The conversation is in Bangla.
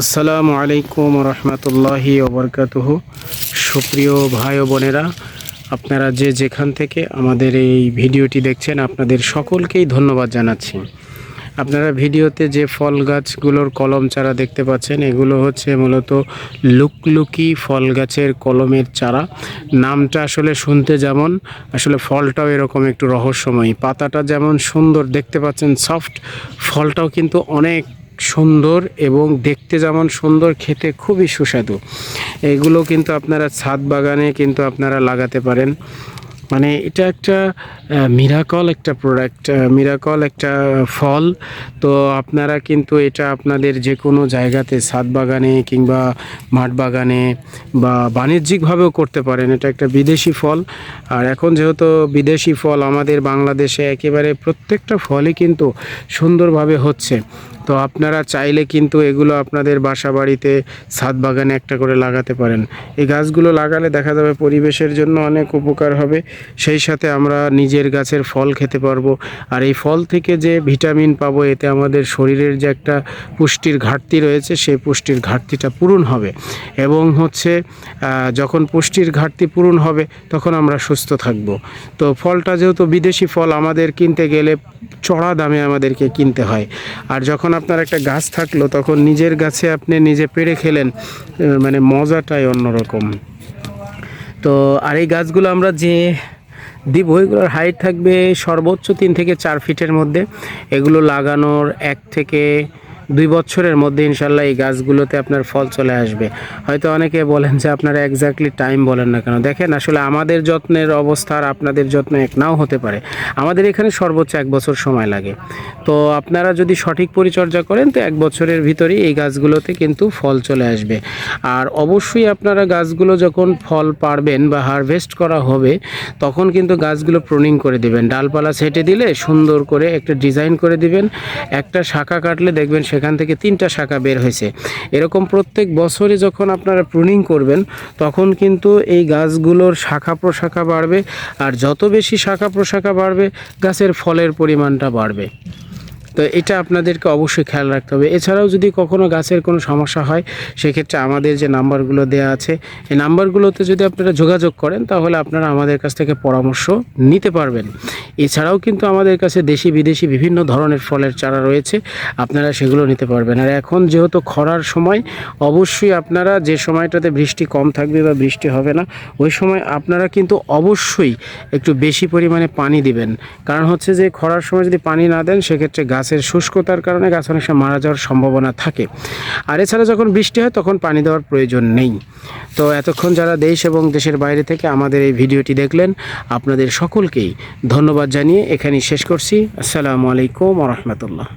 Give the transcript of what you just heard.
আসসালামু আলাইকুম রহমতুল্লাহি ওবরকাতুহু সুপ্রিয় ভাই ও বোনেরা, আপনারা যে যেখান থেকে আমাদের এই ভিডিওটি দেখছেন, আপনাদের সকলকেই ধন্যবাদ জানাচ্ছি। আপনারা ভিডিওতে যে ফল গাছগুলোর কলম চারা দেখতে পাচ্ছেন, এগুলো হচ্ছে মূলত লুকলুকি ফল গাছের কলমের চারা। নামটা আসলে শুনতে যেমন, আসলে ফলটাও এরকম একটু রহস্যময়। পাতাটা যেমন সুন্দর, দেখতে পাচ্ছেন সফট, ফলটাও কিন্তু অনেক সুন্দর এবং দেখতে যেমন সুন্দর, খেতে খুবই সুস্বাদু। এগুলো কিন্তু আপনারা ছাদ বাগানে কিন্তু আপনারা লাগাতে পারেন। মানে এটা একটা মিরাকল একটা প্রোডাক্ট মিরাকল একটা ফল। তো আপনারা কিন্তু এটা আপনাদের যে কোনো জায়গাতে ছাদ বাগানে কিংবা মাঠ বাগানে বা বাণিজ্যিকভাবেও করতে পারেন। এটা একটা বিদেশি ফল। আর এখন যেহেতু বিদেশি ফল আমাদের বাংলাদেশে একেবারে প্রত্যেকটা ফলই কিন্তু সুন্দরভাবে হচ্ছে। তো আপনারা চাইলে কিন্তু এগুলো আপনাদের বাসা বাড়িতে ছাদ বাগানে একটা করে লাগাতে পারেন। এই গাছগুলো লাগালে দেখা যাবে পরিবেশের জন্য অনেক উপকার হবে। সেই সাথে আমরা নিজের গাছের ফল খেতে পারব। আর এই ফল থেকে যে ভিটামিন পাবো, এতে আমাদের শরীরের যে একটা পুষ্টির ঘাটতি রয়েছে, সেই পুষ্টির ঘাটতিটা পূরণ হবে। এবং হচ্ছে যখন পুষ্টির ঘাটতি পূরণ হবে, তখন আমরা সুস্থ থাকব। তো ফলটা যেহেতু বিদেশি ফল, আমাদের কিনতে গেলে চড়া দামে আমাদেরকে কিনতে হয়। আর যখন আপনার একটা গাছ থাকল, তখন নিজের গাছে আপনি নিজে পেড়ে খেলেন মানে মজাটাই অন্যরকম। তো আর এই গাছগুলো আমরা যে দিব, এগুলোর হাইট থাকবে সর্বোচ্চ তিন থেকে চার ফিটের মধ্যে। এগুলো লাগানোর এক থেকে দুই বছরের মধ্যে ইনশাল্লাহ এই গাছগুলোতে আপনার ফল চলে আসবে। হয়তো অনেকে বলেন যে আপনারা এক্স্যাক্টলি টাইম বলেন না কেন। দেখেন, আসলে আমাদের যত্নের অবস্থা আর আপনাদের যত্ন এক নাও হতে পারে। আমাদের এখানে সর্বোচ্চ এক বছর সময় লাগে। তো আপনারা যদি সঠিক পরিচর্যা করেন, তো এক বছরের ভিতরেই এই গাছগুলোতে কিন্তু ফল চলে আসবে। আর অবশ্যই আপনারা গাছগুলো যখন ফল পারবেন বা হারভেস্ট করা হবে, তখন কিন্তু গাছগুলো প্রুনিং করে দিবেন। ডালপালা ছেটে দিলে সুন্দর করে একটা ডিজাইন করে দিবেন। একটা শাখা কাটলে দেখবেন সেখান থেকে তিনটা শাখা বের হয়েছে। এরকম প্রত্যেক বছরে যখন আপনারা প্রুনিং করবেন, তখন কিন্তু এই গাছগুলোর শাখা প্রশাখা বাড়বে, আর যত বেশি শাখা প্রশাখা বাড়বে, গাছের ফলের পরিমাণটা বাড়বে। তো এটা আপনাদেরকে অবশ্যই খেয়াল রাখতে হবে। এছাড়াও যদি কখনো গাছের কোনো সমস্যা হয়, সেক্ষেত্রে আমাদের যে নাম্বারগুলো দেওয়া আছে, এই নাম্বারগুলোতে যদি আপনারা যোগাযোগ করেন, তাহলে আপনারা আমাদের কাছ থেকে পরামর্শ নিতে পারবেন। এছাড়াও কিন্তু আমাদের কাছে দেশি বিদেশি বিভিন্ন ধরনের ফলের চারা রয়েছে, আপনারা সেগুলো নিতে পারবেন। আর এখন যেহেতু খরার সময়, অবশ্যই আপনারা যে সময়টাতে বৃষ্টি কম থাকবে বা বৃষ্টি হবে না, ওই সময় আপনারা কিন্তু অবশ্যই একটু বেশি পরিমাণে পানি দিবেন। কারণ হচ্ছে যে খরার সময় যদি পানি না দেন, সেক্ষেত্রে গাছের শুষ্কতার কারণে গাছ অনেক সময় মারা যাওয়ার সম্ভাবনা থাকে। আর এছাড়া যখন বৃষ্টি হয়, তখন পানি দেওয়ার প্রয়োজন নেই। তো এতক্ষণ যারা দেশ এবং দেশের বাইরে থেকে আমাদের এই ভিডিওটি দেখলেন, আপনাদের সকলকেই ধন্যবাদ জানিয়ে এখানেই শেষ করছি। আসসালামু আলাইকুম রহমতুল্লাহ।